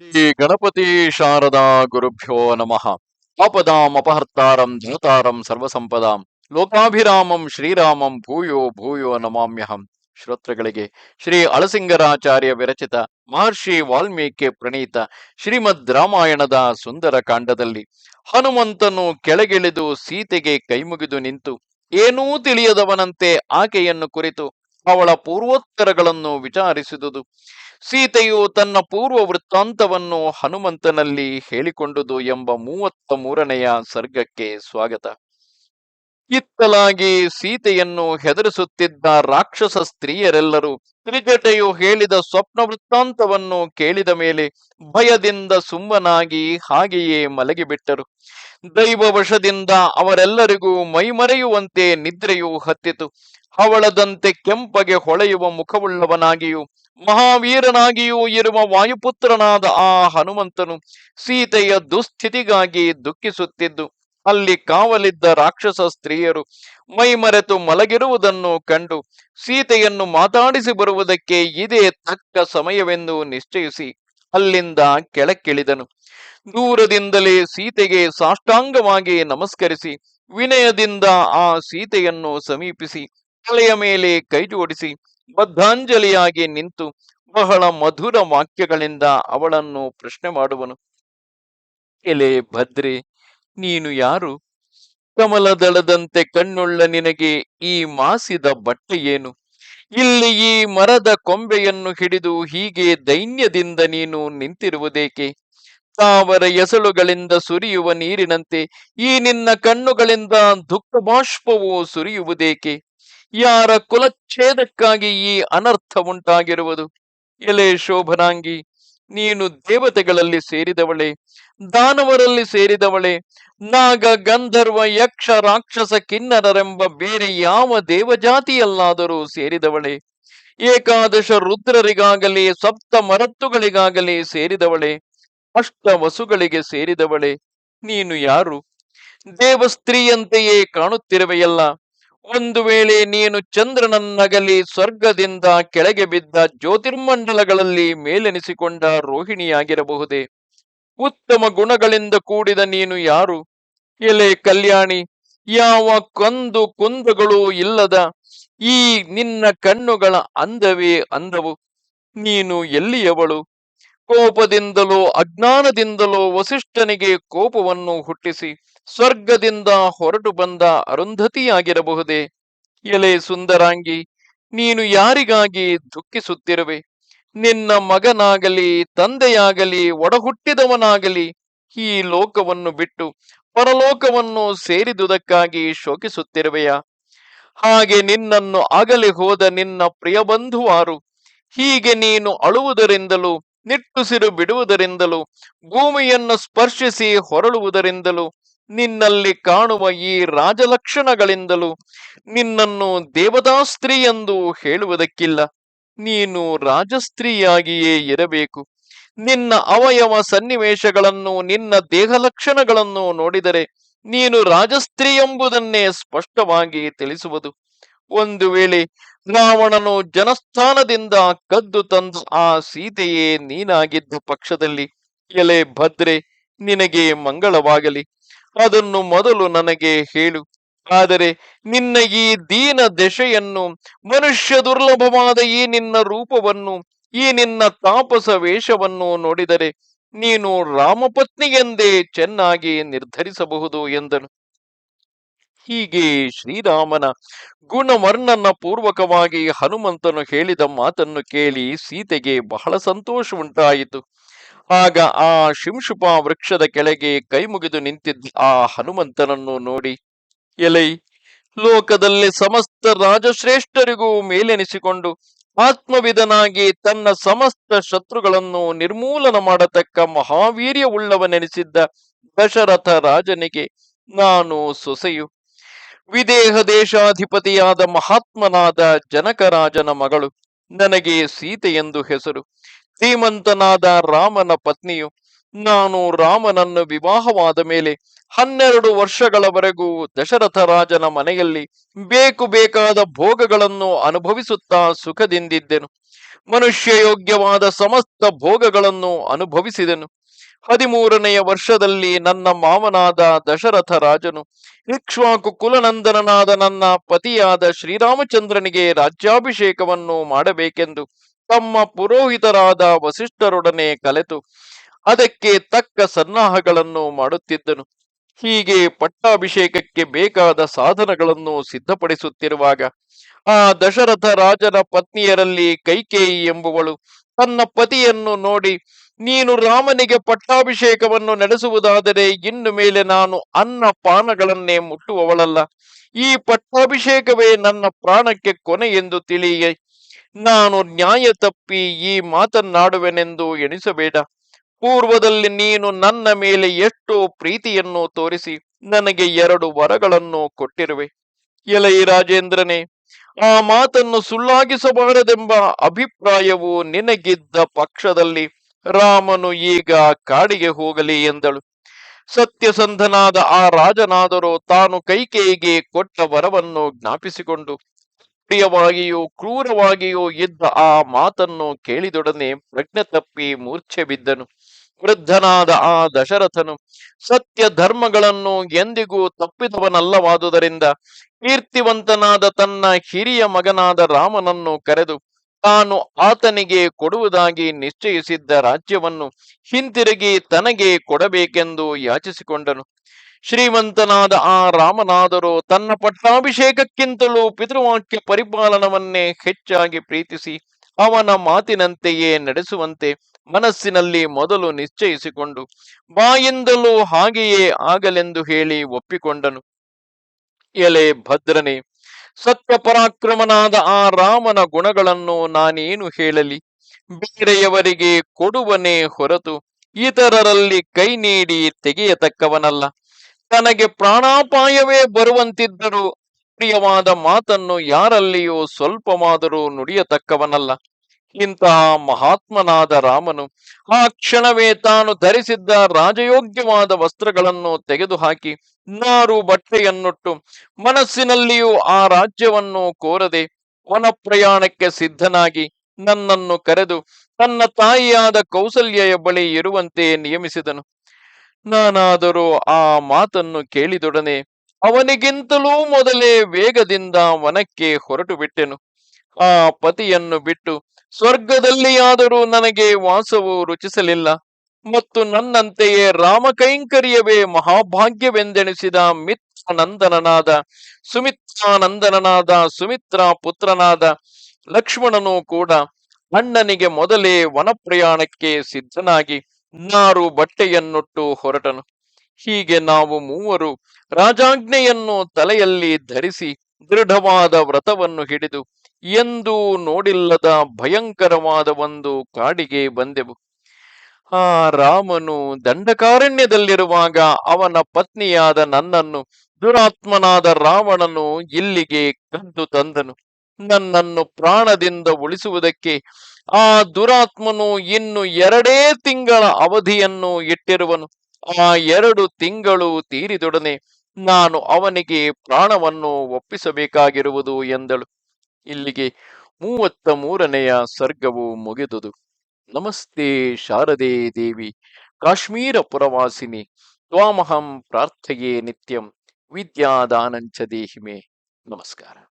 ಶ್ರೀ ಗಣಪತಿ ಶಾರದಾ ಗುರುಭ್ಯೋ ನಮಃ. ಆಪದಾಂ ಅಪಹರ್ತಾರಂ ಧೃತಾರಂ ಸರ್ವಸಂಪದಾಂ. ಲೋಕಾಭಿರಾಮಂ ಶ್ರೀರಾಮಂ ಭೂಯೋ ಭೂಯೋ ನಮಾಮ್ಯಹಂ. ಶ್ರೋತೃಗಳಿಗೆ ಶ್ರೀ ಅಳಸಿಂಗರಾಚಾರ್ಯ ವಿರಚಿತ ಮಹರ್ಷಿ ವಾಲ್ಮೀಕಿ ಪ್ರಣೀತ ಶ್ರೀಮದ್ ರಾಮಾಯಣದ ಸುಂದರ ಕಾಂಡದಲ್ಲಿ ಹನುಮಂತನು ಕೆಳಗಿಳಿದು ಸೀತೆಗೆ ಕೈಮುಗಿದು ನಿಂತು ಏನೂ ತಿಳಿಯದವನಂತೆ ಆಕೆಯನ್ನು ಕುರಿತು ಅವಳ ಪೂರ್ವೋತ್ತರಗಳನ್ನು ವಿಚಾರಿಸಿದುದು. ಸೀತೆಯು ತನ್ನ ಪೂರ್ವ ವೃತ್ತಾಂತವನ್ನು ಹನುಮಂತನಲ್ಲಿ ಹೇಳಿಕೊಂಡುದು ಎಂಬ ಮೂವತ್ತ ಮೂರನೆಯ ಸರ್ಗಕ್ಕೆ ಸ್ವಾಗತ. ಇತ್ತಲಾಗಿ ಸೀತೆಯನ್ನು ಹೆದರಿಸುತ್ತಿದ್ದ ರಾಕ್ಷಸ ಸ್ತ್ರೀಯರೆಲ್ಲರೂ ತ್ರಿಜಟೆಯು ಹೇಳಿದ ಸ್ವಪ್ನ ವೃತ್ತಾಂತವನ್ನು ಕೇಳಿದ ಮೇಲೆ ಭಯದಿಂದ ಸುಮ್ಮನಾಗಿ ಹಾಗೆಯೇ ಮಲಗಿಬಿಟ್ಟರು. ದೈವವಶದಿಂದ ಅವರೆಲ್ಲರಿಗೂ ಮೈಮರೆಯುವಂತೆ ನಿದ್ರೆಯು ಹತ್ತಿತು. ಹವಳದಂತೆ ಕೆಂಪಗೆ ಹೊಳೆಯುವ ಮುಖವುಳ್ಳವನಾಗಿಯೂ ಮಹಾವೀರನಾಗಿಯೂ ಇರುವ ವಾಯುಪುತ್ರನಾದ ಆ ಹನುಮಂತನು ಸೀತೆಯ ದುಸ್ಥಿತಿಗಾಗಿ ದುಃಖಿಸುತ್ತಿದ್ದು, ಅಲ್ಲಿ ಕಾವಲಿದ್ದ ರಾಕ್ಷಸ ಸ್ತ್ರೀಯರು ಮೈಮರೆತು ಮಲಗಿರುವುದನ್ನು ಕಂಡು ಸೀತೆಯನ್ನು ಮಾತಾಡಿಸಿ ಬರುವುದಕ್ಕೆ ಇದೇ ತಕ್ಕ ಸಮಯವೆಂದು ನಿಶ್ಚಯಿಸಿ ಅಲ್ಲಿಂದ ಕೆಳಕ್ಕಿಳಿದನು. ದೂರದಿಂದಲೇ ಸೀತೆಗೆ ಸಾಷ್ಟಾಂಗವಾಗಿ ನಮಸ್ಕರಿಸಿ, ವಿನಯದಿಂದ ಆ ಸೀತೆಯನ್ನು ಸಮೀಪಿಸಿ, ತಲೆಯ ಮೇಲೆ ಕೈಜೋಡಿಸಿ ಬದ್ಧಾಂಜಲಿಯಾಗಿ ನಿಂತು ಬಹಳ ಮಧುರ ವಾಕ್ಯಗಳಿಂದ ಅವಳನ್ನು ಪ್ರಶ್ನೆ ಮಾಡುವನು. ಎಲೆ ಭದ್ರೆ, ನೀನು ಯಾರು? ಕಮಲದಳದಂತೆ ಕಣ್ಣುಳ್ಳ ನಿನಗೆ ಈ ಮಾಸಿದ ಬಟ್ಟೆ ಏನು? ಇಲ್ಲಿ ಈ ಮರದ ಕೊಂಬೆಯನ್ನು ಹಿಡಿದು ಹೀಗೆ ದೈನ್ಯದಿಂದ ನೀನು ನಿಂತಿರುವುದೇಕೆ? ತಾವರ ಎಸಳುಗಳಿಂದ ಸುರಿಯುವ ನೀರಿನಂತೆ ಈ ನಿನ್ನ ಕಣ್ಣುಗಳಿಂದ ದುಃಖ ಬಾಷ್ಪವು ಸುರಿಯುವುದೇಕೆ? ಯಾರ ಕುಲಚ್ಛೇದಕ್ಕಾಗಿ ಈ ಅನರ್ಥ ಉಂಟಾಗಿರುವುದು? ಎಲೆ ಶೋಭನಾಂಗಿ, ನೀನು ದೇವತೆಗಳಲ್ಲಿ ಸೇರಿದವಳೆ, ದಾನವರಲ್ಲಿ ಸೇರಿದವಳೆ, ನಾಗ ಗಂಧರ್ವ ಯಕ್ಷ ರಾಕ್ಷಸ ಕಿನ್ನರರೆಂಬ ಬೇರೆ ಯಾವ ದೇವಜಾತಿಯಲ್ಲಾದರೂ ಸೇರಿದವಳೆ, ಏಕಾದಶ ರುದ್ರರಿಗಾಗಲಿ, ಸಪ್ತ ಮರತ್ತುಗಳಿಗಾಗಲಿ ಸೇರಿದವಳೆ ಅಷ್ಟ ವಸುಗಳಿಗೆ ಸೇರಿದವಳೆ, ನೀನು ಯಾರು? ದೇವಸ್ತ್ರೀಯಂತೆಯೇ ಕಾಣುತ್ತಿರುವೆಯಲ್ಲ ಒಂದು ವೇಳೆ ನೀನು ಚಂದ್ರನನ್ನಗಲಿ ಸ್ವರ್ಗದಿಂದ ಕೆಳಗೆ ಬಿದ್ದ ಜ್ಯೋತಿರ್ಮಂಡಲಗಳಲ್ಲಿ ಮೇಲೆನಿಸಿಕೊಂಡ ರೋಹಿಣಿಯಾಗಿರಬಹುದೇ? ಉತ್ತಮ ಗುಣಗಳಿಂದ ಕೂಡಿದ ನೀನು ಯಾರು? ಎಲೆ ಕಲ್ಯಾಣಿ, ಯಾವ ಕಂದು ಕುಂದಗಳು ಇಲ್ಲದ ಈ ನಿನ್ನ ಕಣ್ಣುಗಳ ಅಂದವೇ ಅಂದವು. ನೀನು ಎಲ್ಲಿಯವಳು? ಕೋಪದಿಂದಲೋ, ಅಜ್ಞಾನದಿಂದಲೋ ವಸಿಷ್ಠನಿಗೆ ಕೋಪವನ್ನು ಹುಟ್ಟಿಸಿ ಸ್ವರ್ಗದಿಂದ ಹೊರಟು ಬಂದ ಅರುಂಧತಿಯಾಗಿರಬಹುದೇ? ಎಲೆ ಸುಂದರಾಂಗಿ, ನೀನು ಯಾರಿಗಾಗಿ ದುಃಖಿಸುತ್ತಿರುವೆ? ನಿನ್ನ ಮಗನಾಗಲಿ, ತಂದೆಯಾಗಲಿ, ಒಡಹುಟ್ಟಿದವನಾಗಲಿ, ಈ ಲೋಕವನ್ನು ಬಿಟ್ಟು ಪರಲೋಕವನ್ನು ಸೇರಿದುದಕ್ಕಾಗಿ ಶೋಕಿಸುತ್ತಿರುವೆಯಾ? ಹಾಗೆ ನಿನ್ನನ್ನು ಆಗಲಿ ಹೋದ ನಿನ್ನ ಪ್ರಿಯ ಬಂಧುವಾರು ಹೀಗೆ ನೀನು ಅಳುವುದರಿಂದಲೂ ನಿಟ್ಟುಸಿರು ಬಿಡುವುದರಿಂದಲೂ, ಭೂಮಿಯನ್ನು ಸ್ಪರ್ಶಿಸಿ ಹೊರಳುವುದರಿಂದಲೂ, ನಿನ್ನಲ್ಲಿ ಕಾಣುವ ಈ ರಾಜಲಕ್ಷಣಗಳಿಂದಲೂ ನಿನ್ನನ್ನು ದೇವತಾ ಸ್ತ್ರೀ ಎಂದು ಹೇಳುವುದಕ್ಕಿಲ್ಲ. ನೀನು ರಾಜಸ್ತ್ರೀಯಾಗಿಯೇ ಇರಬೇಕು. ನಿನ್ನ ಅವಯವ ಸನ್ನಿವೇಶಗಳನ್ನು, ನಿನ್ನ ದೇಹ ಲಕ್ಷಣಗಳನ್ನು ನೋಡಿದರೆ ನೀನು ರಾಜಸ್ತ್ರೀ ಎಂಬುದನ್ನೇ ಸ್ಪಷ್ಟವಾಗಿ ತಿಳಿಸುವುದು. ಒಂದು ವೇಳೆ ರಾವಣನು ಜನಸ್ಥಾನದಿಂದ ಕದ್ದು ತಂದು ಆ ಸೀತೆಯೇ ನೀನಾಗಿದ್ದ ಪಕ್ಷದಲ್ಲಿ ಎಲೆ ಭದ್ರೆ ನಿನಗೆ ಮಂಗಳವಾಗಲಿ. ಅದನ್ನು ಮೊದಲು ನನಗೆ ಹೇಳು. ಆದರೆ ನಿನ್ನ ಈ ದೀನ ದೆಶೆಯನ್ನು ಮನುಷ್ಯ ದುರ್ಲಭವಾದ ಈ ನಿನ್ನ ರೂಪವನ್ನು, ಈ ನಿನ್ನ ತಾಪಸ ವೇಷವನ್ನು ನೋಡಿದರೆ ನೀನು ರಾಮಪತ್ನಿಯೆಂದೇ ಚೆನ್ನಾಗಿ ನಿರ್ಧರಿಸಬಹುದು ಎಂದನು. ಹೀಗೆ ಶ್ರೀರಾಮನ ಗುಣವರ್ಣನ ಪೂರ್ವಕವಾಗಿ ಹನುಮಂತನು ಹೇಳಿದ ಮಾತನ್ನು ಕೇಳಿ ಸೀತೆಗೆ ಬಹಳ ಸಂತೋಷ ಉಂಟಾಯಿತು. ಆಗ ಆ ಶಿಂಶುಪ ವೃಕ್ಷದ ಕೆಳಗೆ ಕೈಮುಗಿದು ನಿಂತಿದ್ದ ಆ ಹನುಮಂತನನ್ನು ನೋಡಿ, ಎಲೈ, ಲೋಕದಲ್ಲಿ ಸಮಸ್ತ ರಾಜಶ್ರೇಷ್ಠರಿಗೂ ಮೇಲೆನಿಸಿಕೊಂಡು ಆತ್ಮವಿದನಾಗಿ ತನ್ನ ಸಮಸ್ತ ಶತ್ರುಗಳನ್ನು ನಿರ್ಮೂಲನ ಮಾಡತಕ್ಕ ಮಹಾವೀರ್ಯವುಳ್ಳವನೆನಿಸಿದ್ದ ದಶರಥ ರಾಜನಿಗೆ ನಾನು ಸೊಸೆಯು. ವಿದೇಹ ದೇಶಾಧಿಪತಿಯಾದ ಮಹಾತ್ಮನಾದ ಜನಕರಾಜನ ಮಗಳು ನನಗೆ ಸೀತೆ ಎಂದು ಹೆಸರು. ಶ್ರೀಮಂತನಾದ ರಾಮನ ಪತ್ನಿಯು, ನಾನು ರಾಮನನ್ನು ವಿವಾಹವಾದ ಮೇಲೆ ಹನ್ನೆರಡು ವರ್ಷಗಳವರೆಗೂ ದಶರಥ ರಾಜನ ಮನೆಯಲ್ಲಿ ಬೇಕು ಬೇಕಾದ ಭೋಗಗಳನ್ನು ಅನುಭವಿಸುತ್ತಾ ಸುಖದಿಂದಿದ್ದೆನು. ಮನುಷ್ಯ ಯೋಗ್ಯವಾದ ಸಮಸ್ತ ಭೋಗಗಳನ್ನು ಅನುಭವಿಸಿದನು. ಹದಿಮೂರನೆಯ ವರ್ಷದಲ್ಲಿ ನನ್ನ ಮಾವನಾದ ದಶರಥ ರಾಜನು ಇಕ್ಷ್ವಾಕು ಕುಲನಂದನಾದ ನನ್ನ ಪತಿಯಾದ ಶ್ರೀರಾಮಚಂದ್ರನಿಗೆ ರಾಜ್ಯಾಭಿಷೇಕವನ್ನು ಮಾಡಬೇಕೆಂದು ತಮ್ಮ ಪುರೋಹಿತರಾದ ವಸಿಷ್ಠರೊಡನೆ ಕಲೆತು ಅದಕ್ಕೆ ತಕ್ಕ ಸನ್ನಾಹಗಳನ್ನು ಮಾಡುತ್ತಿದ್ದನು. ಹೀಗೆ ಪಟ್ಟಾಭಿಷೇಕಕ್ಕೆ ಬೇಕಾದ ಸಾಧನಗಳನ್ನು ಸಿದ್ಧಪಡಿಸುತ್ತಿರುವಾಗ ಆ ದಶರಥ ರಾಜನ ಪತ್ನಿಯರಲ್ಲಿ ಕೈಕೇಯಿ ಎಂಬುವಳು. ತನ್ನ ಪತಿಯನ್ನು ನೋಡಿ, ನೀನು ರಾಮನಿಗೆ ಪಟ್ಟಾಭಿಷೇಕವನ್ನು ನಡೆಸುವುದಾದರೆ ಇನ್ನು ಮೇಲೆ ನಾನು ಅನ್ನ ಪಾನಗಳನ್ನೇ ಮುಟ್ಟುವವಳಲ್ಲ. ಈ ಪಟ್ಟಾಭಿಷೇಕವೇ ನನ್ನ ಪ್ರಾಣಕ್ಕೆ ಕೊನೆ ಎಂದು ತಿಳಿಯ. ನಾನು ನ್ಯಾಯ ತಪ್ಪಿ ಈ ಮಾತನ್ನಾಡುವೆನೆಂದು ಎಣಿಸಬೇಡ. ಪೂರ್ವದಲ್ಲಿ ನೀನು ನನ್ನ ಮೇಲೆ ಎಷ್ಟು ಪ್ರೀತಿಯನ್ನು ತೋರಿಸಿ, ನನಗೆ ಎರಡು ವರಗಳನ್ನು ಕೊಟ್ಟಿರುವೆ. ಎಲೈ ರಾಜೇಂದ್ರನೇ ಆ ಮಾತನ್ನು ಸುಳ್ಳಾಗಿಸಬಾರದೆಂಬ ಅಭಿಪ್ರಾಯವು ನಿನಗಿದ್ದ ಪಕ್ಷದಲ್ಲಿ ರಾಮನು ಈಗ ಕಾಡಿಗೆ ಹೋಗಲಿ ಎಂದಳು. ಸತ್ಯಸಂಧನಾದ ಆ ರಾಜನಾದರೂ ತಾನು ಕೈಕೇಯಿಗೆ ಕೊಟ್ಟ ವರವನ್ನು ಜ್ಞಾಪಿಸಿಕೊಂಡು, ಪ್ರಿಯವಾಗಿಯೂ ಕ್ರೂರವಾಗಿಯೂ ಇದ್ದ ಆ ಮಾತನ್ನು ಕೇಳಿದೊಡನೆ ಪ್ರಜ್ಞೆ ತಪ್ಪಿ ಮೂರ್ಛೆ ಬಿದ್ದನು. ವೃದ್ಧನಾದ ಆ ದಶರಥನು ಸತ್ಯ ಧರ್ಮಗಳನ್ನು ಎಂದಿಗೂ ತಪ್ಪಿದವನಲ್ಲವಾದುದರಿಂದ ಕೀರ್ತಿವಂತನಾದ ತನ್ನ ಹಿರಿಯ ಮಗನಾದ ರಾಮನನ್ನು ಕರೆದು ತಾನು ಆತನಿಗೆ ಕೊಡುವುದಾಗಿ ನಿಶ್ಚಯಿಸಿದ್ದ ರಾಜ್ಯವನ್ನು ಹಿಂತಿರುಗಿ ತನಗೆ ಕೊಡಬೇಕೆಂದು ಯಾಚಿಸಿಕೊಂಡನು. ಶ್ರೀಮಂತನಾದ ಆ ರಾಮನಾದರೂ ತನ್ನ ಪಟ್ಟಾಭಿಷೇಕಕ್ಕಿಂತಲೂ ಪಿತೃವಾಕ್ಯ ಪರಿಪಾಲನವನ್ನೇ ಹೆಚ್ಚಾಗಿ ಪ್ರೀತಿಸಿ ಅವನ ಮಾತಿನಂತೆಯೇ ನಡೆಸುವಂತೆ ಮನಸ್ಸಿನಲ್ಲಿ ಮೊದಲು ನಿಶ್ಚಯಿಸಿಕೊಂಡು ಬಾಯಿಂದಲೂ ಹಾಗೆಯೇ ಆಗಲೆಂದು ಹೇಳಿ ಒಪ್ಪಿಕೊಂಡನು. ಎಲೆ ಭದ್ರನೆ, ಸತ್ಯ ಪರಾಕ್ರಮನಾದ ಆ ರಾಮನ ಗುಣಗಳನ್ನು ನಾನೇನು ಹೇಳಲಿ? ಬೇರೆಯವರಿಗೆ ಕೊಡುವನೇ ಹೊರತು ಇತರರಲ್ಲಿ ಕೈ ನೀಡಿ ತೆಗೆಯತಕ್ಕವನಲ್ಲ. ತನಗೆ ಪ್ರಾಣಾಪಾಯವೇ ಬರುವಂತಿದ್ದರೂ ಪ್ರಿಯವಾದ ಮಾತನ್ನು ಯಾರಲ್ಲಿಯೂ ಸ್ವಲ್ಪವಾದರೂ ನುಡಿಯತಕ್ಕವನಲ್ಲ. ಇಂತಹ ಮಹಾತ್ಮನಾದ ರಾಮನು ಆ ಕ್ಷಣವೇ ತಾನು ಧರಿಸಿದ್ದ ರಾಜಯೋಗ್ಯವಾದ ವಸ್ತ್ರಗಳನ್ನು ತೆಗೆದುಹಾಕಿ ನಾರು ಬಟ್ಟೆಯನ್ನುಟ್ಟು ಮನಸ್ಸಿನಲ್ಲಿಯೂ ಆ ರಾಜ್ಯವನ್ನು ಕೋರದೆ ವನ ಪ್ರಯಾಣಕ್ಕೆ ಸಿದ್ಧನಾಗಿ ನನ್ನನ್ನು ಕರೆದು ತನ್ನ ತಾಯಿಯಾದ ಕೌಸಲ್ಯ ಬಳಿ ಇರುವಂತೆ ನಿಯಮಿಸಿದನು. ನಾನಾದರೂ ಆ ಮಾತನ್ನು ಕೇಳಿದೊಡನೆ ಅವನಿಗಿಂತಲೂ ಮೊದಲೇ ವೇಗದಿಂದ ವನಕ್ಕೆ ಹೊರಟು ಬಿಟ್ಟೆನು ಆ ಪತಿಯನ್ನು ಬಿಟ್ಟು ಸ್ವರ್ಗದಲ್ಲಿಯಾದರೂ ನನಗೆ ವಾಸವು ರುಚಿಸಲಿಲ್ಲ ಮತ್ತು ನನ್ನಂತೆಯೇ ರಾಮಕೈಂಕರ್ಯವೇ ಮಹಾಭಾಗ್ಯವೆಂದೆಣಿಸಿದ ಮಿತ್ರಾನಂದನನಾದ ಸುಮಿತ್ರಾನಂದನಾದ ಸುಮಿತ್ರಾ ಪುತ್ರನಾದ ಲಕ್ಷ್ಮಣನು ಕೂಡ ಅಣ್ಣನಿಗೆ ಮೊದಲೇ ವನಪ್ರಯಾಣಕ್ಕೆ ಸಿದ್ಧನಾಗಿ ನಾರು ಬಟ್ಟೆಯನ್ನುಟ್ಟು ಹೊರಟನು. ಹೀಗೆ ನಾವು ಮೂವರು ರಾಜಾಜ್ಞೆಯನ್ನು ತಲೆಯಲ್ಲಿ ಧರಿಸಿ ದೃಢವಾದ ವ್ರತವನ್ನು ಹಿಡಿದು ಎಂದೂ ನೋಡಿಲ್ಲದ ಭಯಂಕರವಾದ ಒಂದು ಕಾಡಿಗೆ ಬಂದೆವು. ಆ ರಾಮನು ದಂಡಕಾರಣ್ಯದಲ್ಲಿರುವಾಗ ಅವನ ಪತ್ನಿಯಾದ ನನ್ನನ್ನು, ದುರಾತ್ಮನಾದ ರಾವಣನು ಇಲ್ಲಿಗೆ ಕದ್ದು ತಂದನು. ನನ್ನನ್ನು ಪ್ರಾಣದಿಂದ ಉಳಿಸುವುದಕ್ಕೆ ಆ ದುರಾತ್ಮನು ಇನ್ನು ಎರಡೇ ತಿಂಗಳ ಅವಧಿಯನ್ನು ಇಟ್ಟಿರುವನು. ಆ ಎರಡು ತಿಂಗಳು ತೀರಿದೊಡನೆ ನಾನು ಅವನಿಗೆ ಪ್ರಾಣವನ್ನು ಒಪ್ಪಿಸಬೇಕಾಗಿರುವುದು ಎಂದಳು. ಇಲ್ಲಿಗೆ ಮೂವತ್ತ ಮೂರನೆಯ ಸರ್ಗವು ಮುಗಿದುದು. ನಮಸ್ತೆ ಶಾರದೆ ದೇವಿ, ಕಾಶ್ಮೀರ ಪುರವಾಸಿನಿ, ತ್ವಾಮಹಂ ಪ್ರಾರ್ಥೆಯೇ ನಿತ್ಯಂ, ವಿದ್ಯಾದಾನಂಚ ದೇಹಿಮೆ. ನಮಸ್ಕಾರ.